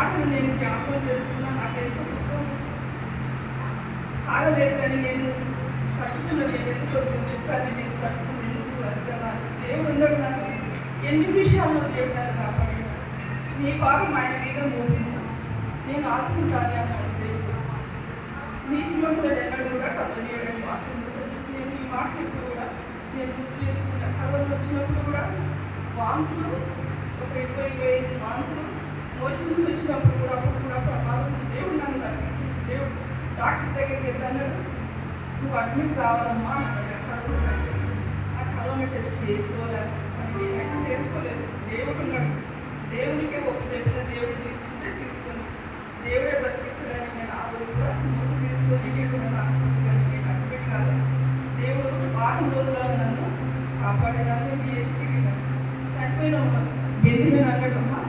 మాటలు నేను జ్ఞాపకం చేసుకున్నా నాకెంతో దుఃఖం. ఆగలేదు కానీ నేను కట్టుకున్న నేను ఎందుకు వద్దని చెప్పాను నేను కట్టుకుని ఎందుకు అది దేవుడు ఉన్నాడు నాకు. ఎన్ని విషయాల్లో దేవుడు నన్ను కాపాడాడు? నీ భారం ఆయన మీద మోపింది నేను ఆదుకుంటాను అన్నాడు దేవుడు. నీతిమంతులు ఎన్నడూ కూడా కదలియడం వాసన నేను ఈ మాటలు కూడా నేను గుర్తు చేసుకుంటా. కవర్లు వచ్చినప్పుడు కూడా వాంతులు ఒక ఇరవై ఇరవై ఐదు వాంతులు. మోషన్స్ వచ్చినప్పుడు కూడా అప్పుడు కూడా ప్రమాదం దేవుడు నన్ను తప్పించింది దేవుడు డాక్టర్ దగ్గరికి వెళ్తాను నువ్వు అడ్మిట్ కావాలమ్మా అన్నాడు. ఆ కరోనా టెస్ట్ చేసుకోవాలి అని నేనైతే చేసుకోలేదు. దేవుడు ఉన్నాడు. దేవునికే ఒప్పు చెప్పిన దేవుడు తీసుకుంటే తీసుకుని దేవుడే బ్రతికిస్తాడని నేను ఆ రోజు కూడా ముందు తీసుకొని నేను నన్ను హాస్పిటల్ గారికి అడ్మిట్ కాదు దేవుడు వారం రోజులలో నన్ను కాపాడడానికి డిఎస్పీ చనిపోయిన బెదిరిన అన్నాడమ్మా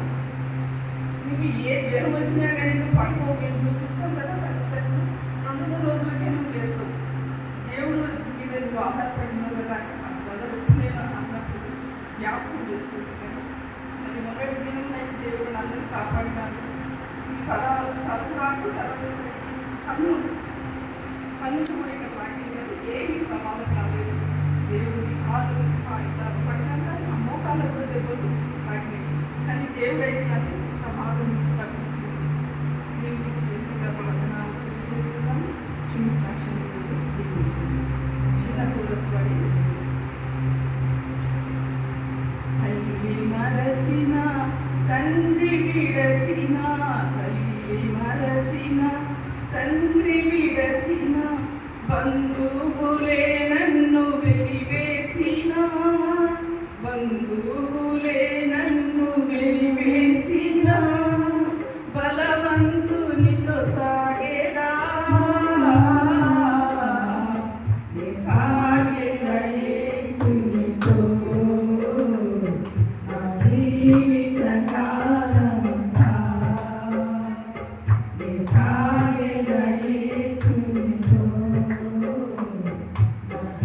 జ్వరం వచ్చినా కానీ నువ్వు పడుకో మేము చూపిస్తాం కదా సంగతి రెండు మూడు రోజులకే నువ్వు చేస్తావు. దేవుడు మీద నువ్వు ఆధారపడినావు కదా నాకు బ్రదర్ నేను అన్నప్పుడు జ్ఞాపకం కదా. మరి మొదటి దినం నాకు దేవుడు నన్ను కాపాడినాడు. తల తలకు రాకు తల కన్ను కన్ను కూడా తల్లి మరచిన తండ్రి విడచిన బంధువులే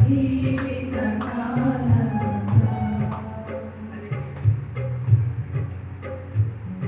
see.